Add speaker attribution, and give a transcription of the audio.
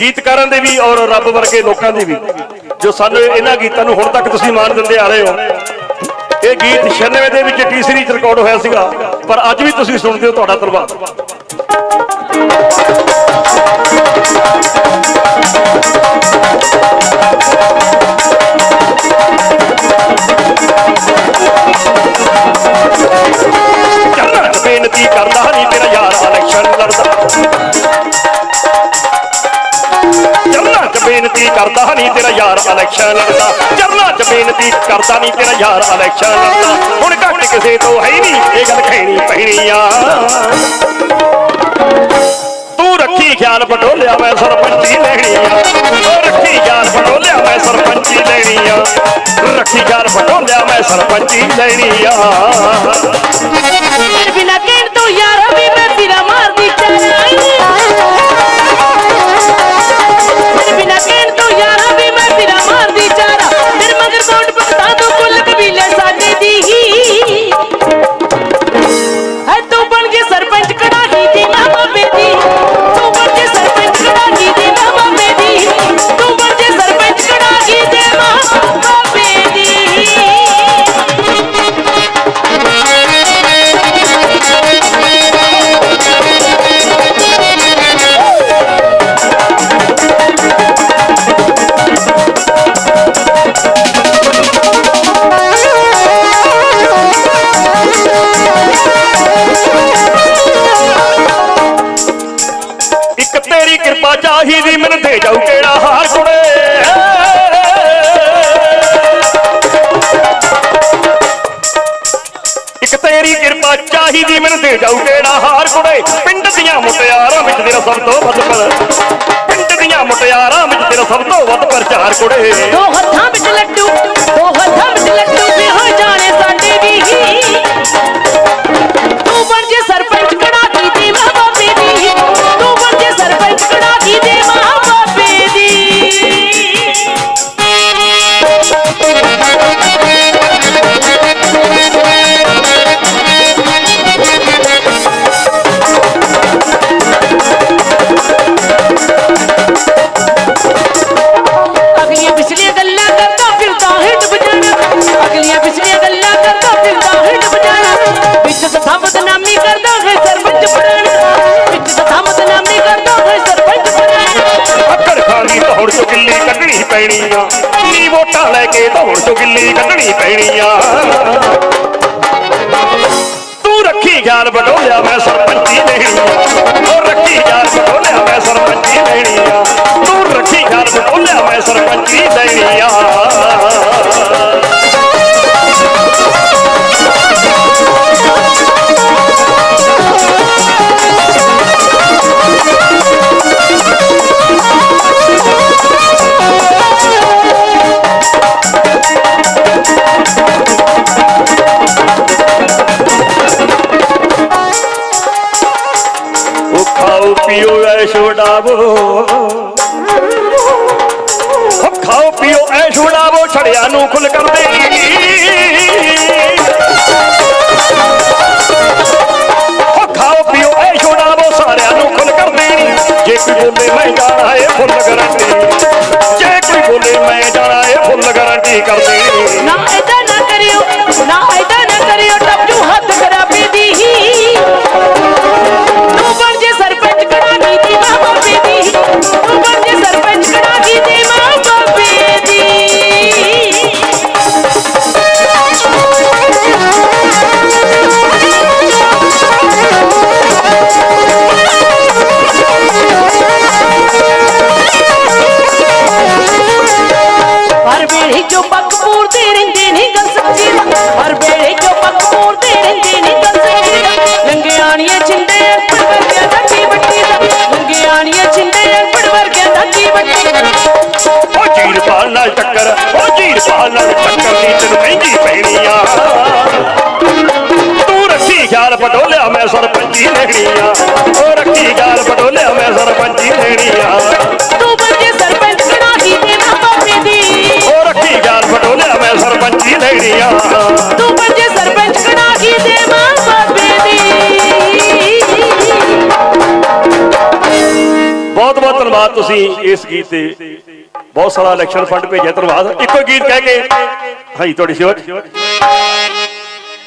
Speaker 1: ਗੀਤਕਾਰਾਂ ਦੇ ਵੀ ਔਰ ਰੱਬ ਵਰਗੇ ਲੋਕਾਂ ਦੀ ਵੀ, ਜੋ ਸਾਨੂੰ ਇਹਨਾਂ ਗੀਤਾਂ ਨੂੰ ਹੁਣ ਤੱਕ ਤੁਸੀਂ ਮਾਣ ਦਿੰਦੇ ਆ ਰਹੇ ਹੋ। ਇਹ ਗੀਤ 96 ਦੇ ਵਿੱਚ ਟੀਸਰੀ ਚ ਰਿਕਾਰਡ ਹੋਇਆ ਸੀਗਾ, ਪਰ ਅੱਜ ਵੀ ਤੁਸੀਂ ਸੁਣਦੇ ਹੋ ਤੁਹਾਡਾ ਧੰਨਵਾਦ। ਬੇਨਤੀ ਕਰਦਾ ਨਹੀਂ ਤੇਰਾ ਯਾਰ ਇਲੈਕਸ਼ਨ ਲੜਦਾ। ਬੇਨਤੀ ਕਰਦਾ ਨਹੀਂ ਤੇਰਾ ਯਾਰ ਇਲੈਕਸ਼ਨ ਲੜਦਾ। ਚਰਨਾਂ 'ਚ ਬੇਨਤੀ ਕਰਦਾ ਨਹੀਂ ਤੇਰਾ ਯਾਰ ਇਲੈਕਸ਼ਨ ਲੜਦਾ। ਹੁਣ ਘੱਟ ਕਿਸੇ ਤੋਂ ਹੈ ਨਹੀਂ, ਇਹ ਗੱਲ ਖੈਣੀ ਪੈਣੀ ਆ। ਤੂੰ ਰੱਖੀ ਖਿਆਲ ਬਟੋਲਿਆ ਮੈਂ ਸਰਪੰਚੀ ਲੈਣੀ ਆ। ਤੂੰ ਰੱਖੀ ਖਿਆਲ ਬਟੋਲਿਆ ਮੈਂ ਸਰਪੰਚੀ ਲੈਣੀ ਆ। ਰੱਖੀ ਖਿਆਲ ਬਟੋਲਿਆ ਮੈਂ ਸਰਪੰਚੀ ਲੈਣੀ ਆ।
Speaker 2: ਬਿਨਾ ਕਹਿਣ ਤੋਂ ਯਾਰਾ ਤੇਰੀ
Speaker 1: ਕਿਰਪਾ ਮੈਨੂੰ ਦੇ ਜਾਊ ਕਿਹੜਾ ਹਾਰ ਕੁੜੇ ਇੱਕ ਤੇਰੀ ਕਿਰਪਾ ਚਾਹੀਦੀ, ਮੈਨੂੰ ਦੇ ਜਾਊ ਕਿਹੜਾ ਹਾਰ ਕੁੜੇ ਪਿੰਡ ਦੀਆਂ ਮੁਟਿਆਰਾਂ ਵਿੱਚ ਤੇਰਾ ਸਭ ਤੋਂ ਵੱਧ ਪਰ ਪਿੰਡ ਦੀਆਂ ਮੁਟਿਆਰਾਂ ਵਿੱਚ ਤੇਰਾ ਸਭ ਤੋਂ ਵੱਧ ਪ੍ਰਚਾਰ ਕੁੜੇ
Speaker 2: ਦੋ ਹੱਥਾਂ ਵਿੱਚ ਲੱਡੂ ਜਾਣਾ ਅਗਲੀਆਂ ਪਿਛਲੀਆਂ ਗੱਲਾਂ ਕਰਦਾ ਫਿਰਦਾ ਹੈ ਡੁੱਬ ਜਾਣਾ ਵਿੱਚ ਸਥਾ ਬਦਨਾਮੀ ਕਰਦਾ ਹੈ ਸਰਪੰਚ ਬਣਾਣਾ ਵਿੱਚ ਸਥਾ ਬਦਨਾਮੀ ਕਰਦਾ ਹੈ ਸਰਪੰਚ ਬਣਾਣਾ
Speaker 1: ਅੱਕੜ ਖਾਣੀ ਦੌੜ ਚੋਂ ਗਿੱਲੀ ਕੱਢਣੀ ਪੈਣੀ ਆ ਨੀ ਵੋਟਾਂ ਲੈ ਕੇ ਦੌੜ ਚੋਂ ਗਿੱਲੀ ਕੱਢਣੀ ਪੈਣੀ ਆ ਤੂੰ ਰੱਖੀ ਖਿਆਲ ਬਟੋਲਿਆ ਮੈਂ ਸਰਪੰਚੀ ਲੈਣੀ ਆ ਉਹ ਰੱਖੀ ਖਿਆਲ ਬਟੋਲਿਆ ਮੈਂ ਸਰਪੰਚੀ ਲੈਣੀ ਆ ਤੂੰ ਰੱਖੀ ਖਿਆਲ ਬਟੋਲਿਆ ਮੈਂ ਸਰਪੰਚੀ ਲੈਣੀ ਆ ਉਹ ਖਾਓ ਪੀਓ ਐਸ਼ ਵਡਾਵੋ ਛੜਿਆਂ ਨੂੰ ਖੁੱਲ ਕਰ ਦੇਗੀ ਉਹ ਖਾਓ ਪੀਓ ਐਸ਼ ਵਡਾਵੋ ਸਾਰਿਆਂ ਨੂੰ ਖੁੱਲ ਕਰ ਦੇਣੀ ਜੇ ਕੋਈ ਬੋਲੇ ਮੈਂ ਜਾਣਾ ਏ ਫੁੱਲ ਗਰੰਟੀ ਨਾਲ ਟੱਕਰ ਉਹ ਜੀਰ ਪਾਲ ਨਾਲ ਟੱਕਰ ਦੀ ਤੈਨੂੰ ਮਹਿੰਗੀ ਪੈਣੀ ਆ। ਤੂੰ ਰੱਖੀ ਖਿਆਲ ਪਟੋਲਿਆ ਮੈਂ ਸਰਪੰਚੀ ਲੈਣੀ ਆ। ਉਹ ਰੱਖੀ ਖਿਆਲ ਪਟੋਲਿਆ ਮੈਂ ਸਰਪੰਚੀ ਲੈਣੀ ਆ।
Speaker 2: ਤੂੰ ਜੇ ਸਰਪੰਚ ਕੜਾਕੀ ਦੇ ਮਾਂ ਬਾਪੇ ਦੀ?
Speaker 1: ਉਹ ਰੱਖੀ ਖਿਆਲ ਪਟੋਲਿਆ ਮੈਂ ਸਰਪੰਚੀ ਲੈਣੀ ਆ।
Speaker 2: ਤੂੰ ਜੇ ਸਰਪੰਚ ਕੜਾਕੀ ਦੇ ਮਾਂ ਬਾਪੇ ਦੀ?
Speaker 1: ਬਹੁਤ ਧੰਨਵਾਦ ਤੁਸੀਂ ਇਸ ਗੀਤ ਤੇ। ਬਹੁਤ ਸਾਰਾ ਇਲੈਕਸ਼ਨ ਫੰਡ ਭੇਜਿਆ ਧੰਨਵਾਦ। ਇੱਕੋ ਗੀਤ ਕਹਿ ਕੇ। ਹਾਂਜੀ ਤੁਹਾਡੀ ਸੇਵਾ 'ਚ।